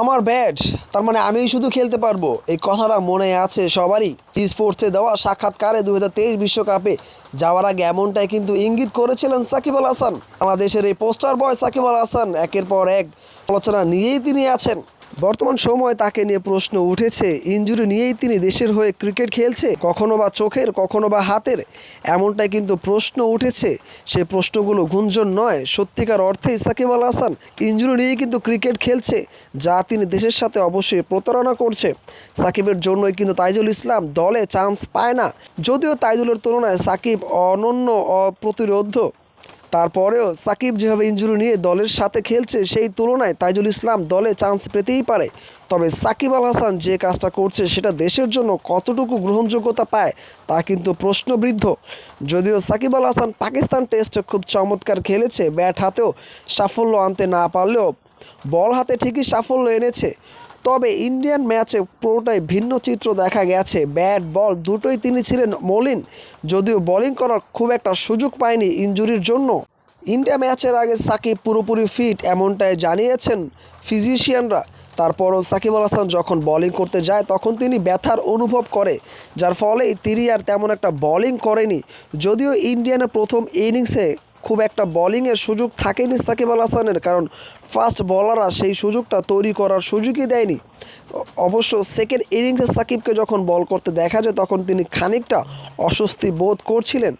আমার ব্যাট, তার মানে আমি শুধু খেলতে পারব। এই কথাটা মনে আছে সবারই। স্পোর্টসে দেওয়া সাক্ষাৎকারে দু বিশ্বকাপে যাওয়ার আগে এমনটাই কিন্তু ইঙ্গিত করেছিলেন সাকিব আল হাসান। দেশের এই পোস্টার বয় সাকিব আল হাসান একের পর এক আলোচনা নিয়েই তিনি আছেন। বর্তমান সময় তাকে নিয়ে প্রশ্ন উঠেছে। ইঞ্জুরি নিয়েই তিনি দেশের হয়ে ক্রিকেট খেলছে। কখনো বা চোখের, কখনো বা হাতের। এমনটাই কিন্তু প্রশ্ন উঠেছে। সে প্রশ্নগুলো গুঞ্জন নয়। সত্যিকার অর্থেই সাকিব আল হাসান ইনজুরি নিয়েই কিন্তু ক্রিকেট খেলছে, যা তিনি দেশের সাথে অবশ্যই প্রতারণা করছে। সাকিবের জন্যই কিন্তু তাইজুল ইসলাম দলে চান্স পায় না। যদিও তাইজুলের তুলনায় সাকিব অনন্য অপ্রতিরোধ্য তারপরেও সাকিব যেভাবে ইনজুরি নিয়ে দলের সাথে খেলছে সেই তুলনায় তাইজুল ইসলাম দলে চান্স পেতেই পারে। তবে সাকিব আল হাসান যে কাজটা করছে সেটা দেশের জন্য কতটুকু গ্রহণযোগ্যতা পায় তা কিন্তু প্রশ্নবৃদ্ধ। যদিও সাকিব আল হাসান পাকিস্তান টেস্টে খুব চমৎকার খেলেছে, ব্যাট হাতেও সাফল্য আনতে না পারলেও বল হাতে ঠিকই সাফল্য এনেছে। তবে ইন্ডিয়ান ম্যাচে পুরোটাই ভিন্ন চিত্র দেখা গেছে। ব্যাট, বল দুটোই তিনি ছিলেন মলিন, যদিও বোলিং করার খুব একটা সুযোগ পায়নি ইনজুরির জন্য। ইন্ডিয়া ম্যাচের আগে সাকিব পুরোপুরি ফিট এমনটাই জানিয়েছেন ফিজিশিয়ানরা তারপরও সাকিব আল হাসান যখন বোলিং করতে যায়, তখন তিনি ব্যথার অনুভব করে, যার ফলে তিনি আর তেমন একটা বোলিং করেনি। যদিও ইন্ডিয়ানের প্রথম ইনিংসে খুব একটা বোলিংয়ের সুযোগ থাকেনি সাকিব আল হাসানের, কারণ ফার্স্ট বলাররা সেই সুযোগটা তৈরি করার সুযোগই দেয়নি। অবশ্য সেকেন্ড ইনিংসে সাকিবকে যখন বল করতে দেখা যায়, তখন তিনি খানিকটা অস্বস্তি বোধ করছিলেন।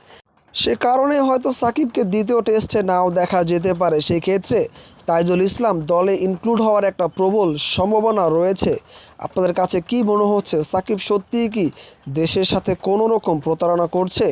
সে কারণে হয়তো সাকিবকে দ্বিতীয় টেস্টে নাও দেখা যেতে পারে। সেই ক্ষেত্রে তাইজুল ইসলাম দলে ইনক্লুড হওয়ার একটা প্রবল সম্ভাবনা রয়েছে। আপনাদের কাছে কি মনে হচ্ছে? সাকিব সত্যিই কি দেশের সাথে কোনো রকম প্রতারণা করছে?